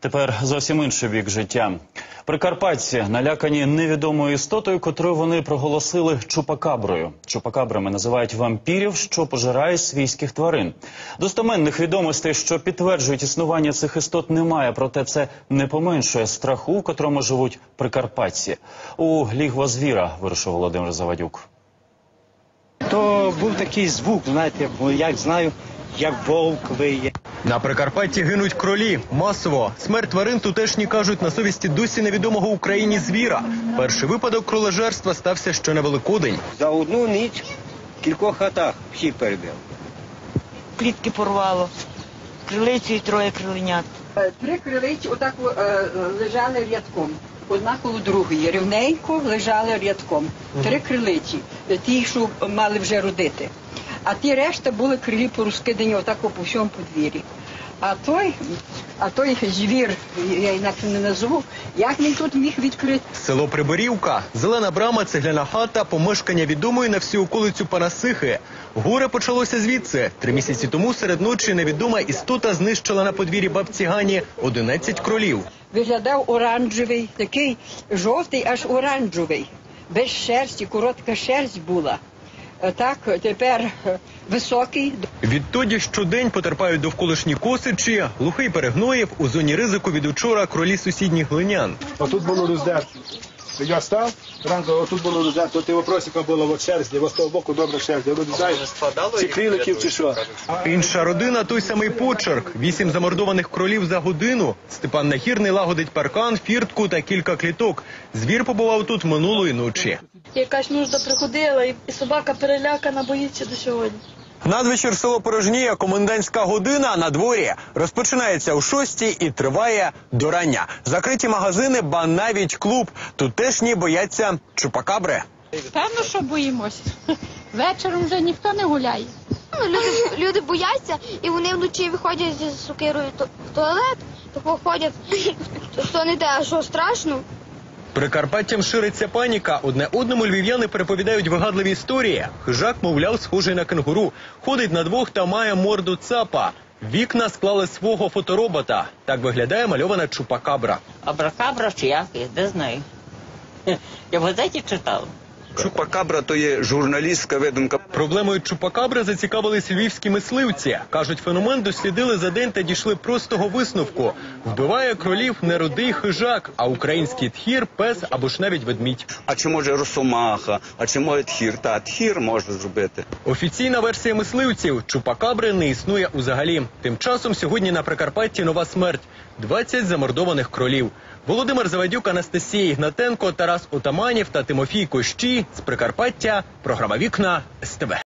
Тепер зовсім інший бік життя. Прикарпатці налякані невідомою істотою, котру вони проголосили чупакаброю. Чупакабрами називають вампірів, що пожирають свійських тварин. Достоменних відомостей, що підтверджують існування цих істот, немає. Проте це не поменшує страху, у котрому живуть прикарпатці. У лігва звіра вирушив Володимир Завадюк. То був такий звук, знаєте, як знаю, як вовк виє. На Прикарпатті гинуть кролі масово. Смерть тварин тутешні кажуть на совісті досі невідомого Україні звіра. Перший випадок кроложерства стався ще на Великодень. За одну ніч в кількох хатах всіх перебив. клітки порвало. Крилицю і троє криленят. Три крилиці отак е, лежали рядком. Одна коло другої. Рівненько лежали рядком. Три крилиці. Ті, що мали вже родити. А ті решта були крилі порозкидані отак по всьому подвір'ї. А той, а той звір, я інакше не назву, як він тут міг відкрити? Село Приборівка, зелена брама, цегляна хата, помешкання відомої на всю околицю Панасихи. Горе почалося звідси. Три місяці тому серед ночі невідома істота знищила на подвір'ї бабці Гані 11 кролів. Виглядав оранжевий, такий жовтий, аж оранжевий. Без шерсті, коротка шерсть була. Е, Так, тепер високий, Відтоді щодень потерпають довколишні косичі, глухий перегноїв у зоні ризику від учора кролі сусідніх глинян. А тут було роздерто. Я став, ранку отут було роздерто, ти вопросика було от шерсті, ось того боку добре. Розрізаєш, чи криликів, чи що. Інша родина той самий почерк. Вісім замордованих кролів за годину. Степан Нахірний лагодить паркан, фіртку та кілька кліток. Звір побував тут минулої ночі. Якась нужда приходила, і собака перелякана, боїться до сьогодні. Надвечір село порожніє, комендантська година на дворі. Розпочинається о шостій і триває до рання. Закриті магазини, ба навіть клуб. Тутешні бояться чупакабри. Певно, що боїмося. Вечором вже ніхто не гуляє. Ну, Люди, люди бояться, і вони вночі виходять з сокирою то- в туалет, тако ходять, то не те, що страшно. Прикарпаттям шириться паніка. Одне одному львів'яни переповідають вигадливі історії. Хижак, мовляв, схожий на кенгуру. Ходить на двох та має морду цапа. Вікна склали свого фоторобота. Так виглядає мальована чупакабра. Абракабра чи як, я не знаю. Я в газеті читав. Чупакабра то є журналістська видумка. Проблемою чупакабри зацікавились львівські мисливці. Кажуть, феномен дослідили за день та дійшли простого висновку. Вбиває кролів не рудий хижак, а український тхір, пес або ж навіть ведмідь. А чи може росомаха, а чи може тхір? Та тхір можна зробити. Офіційна версія мисливців чупакабри не існує взагалі. Тим часом сьогодні на Прикарпатті нова смерть: 20 замордованих кролів. Володимир Завадюк, Анастасія Ігнатенко, Тарас Отаманів та Тимофій Кощі з Прикарпаття. Програма Вікна СТБ.